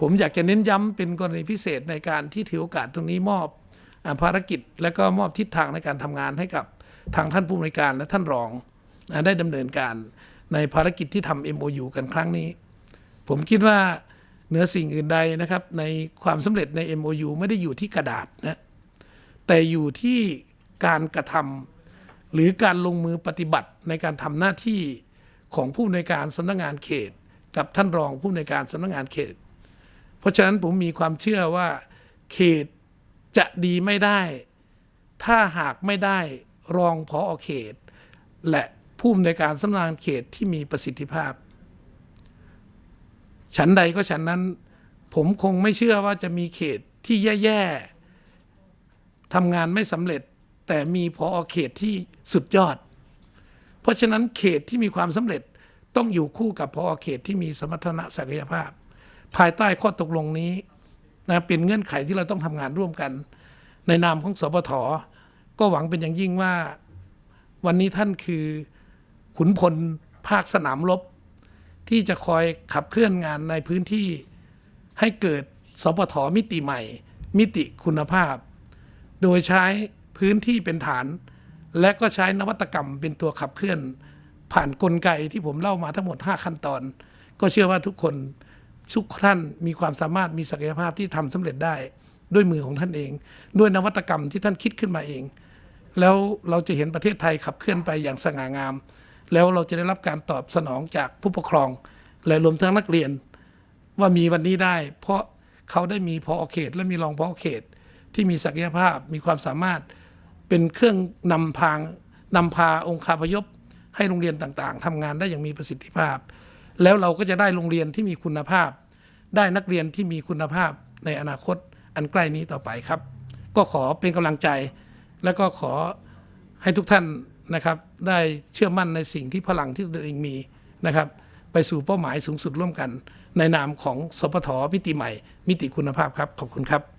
ผมอยากจะเน้นย้ำเป็นกรณีพิเศษในการที่ถือโอกาสตรงนี้มอบอภารกิจ และก็มอบทิศทางในการทำงานให้กับทางท่านผู้อำนการและท่านรองอได้ดำเนินการในภารกิจที่ทำ MOU กันครั้งนี้ ผมคิดว่าเหนือสิ่งอื่นใดนะครับ ในความสำเร็จใน MOU ไม่ได้อยู่ที่กระดาษนะแต่อยู่ที่การกระทำหรือการลงมือปฏิบัติในการทำหน้าที่ของผู้อำนการสำนักงานเขต กับท่านรองผู้อำนการสำนักงานเขต เพราะฉะนั้นผมมีความเชื่อว่า เขตจะดีไม่ได้ ถ้าหากไม่ได้รองพอเขต และผู้อำนวยการสำนักงานเขตที่มีประสิทธิภาพ ฉันใดก็ฉันนั้น ผมคงไม่เชื่อว่าจะมีเขตที่แย่ๆทำงานไม่สำเร็จ แต่มีพอเขตที่สุดยอด เพราะฉะนั้นเขตที่มีความสำเร็จต้องอยู่คู่กับพอเขตที่มีสมรรถนะศักยภาพ ภายใต้ข้อตกลงนี้นะเป็นเงื่อนไขที่เราต้องทำงานร่วมกัน ในนามของสปทก็หวังเป็นอย่างยิ่งว่าวันนี้ท่านคือขุนพลภาคสนามรบ ที่จะคอยขับเคลื่อนงานในพื้นที่ให้เกิดสปทมิติใหม่ มิติคุณภาพ โดยใช้พื้นที่เป็นฐาน และก็ใช้นวัตกรรมเป็นตัวขับเคลื่อน ผ่านกลไกที่ผมเล่ามาทั้งหมด 5 ขั้นตอน ก็เชื่อว่าทุกคน ทุกท่านมีความสามารถมีศักยภาพที่ทำสำเร็จได้ด้วยมือของท่านเอง ด้วยนวัตกรรมที่ท่านคิดขึ้นมาเอง แล้วเราจะเห็นประเทศไทยขับเคลื่อนไปอย่างสง่างาม แล้วเราจะได้รับการตอบสนองจากผู้ปกครอง และรวมทั้งนักเรียน ว่ามีวันนี้ได้ เพราะเขาได้มีพอเขต และมีรองพอเขต ที่มีศักยภาพมีความสามารถเป็นเครื่องนำพางนำพาองค์คาพยพให้โรงเรียนต่างๆทำงานได้อย่างมีประสิทธิภาพ แล้วเราก็จะได้โรงเรียนที่มีคุณภาพ ได้นักเรียนที่มีคุณภาพในอนาคตอันใกล้นี้ต่อไปครับ ก็ขอเป็นกำลังใจ และก็ขอให้ทุกท่านนะครับ ได้เชื่อมั่นในสิ่งที่พลังที่ตนเองมีนะครับ ไปสู่เป้าหมายสูงสุดร่วมกัน ในนามของสปทมิติใหม่ มิติคุณภาพครับ ขอบคุณครับ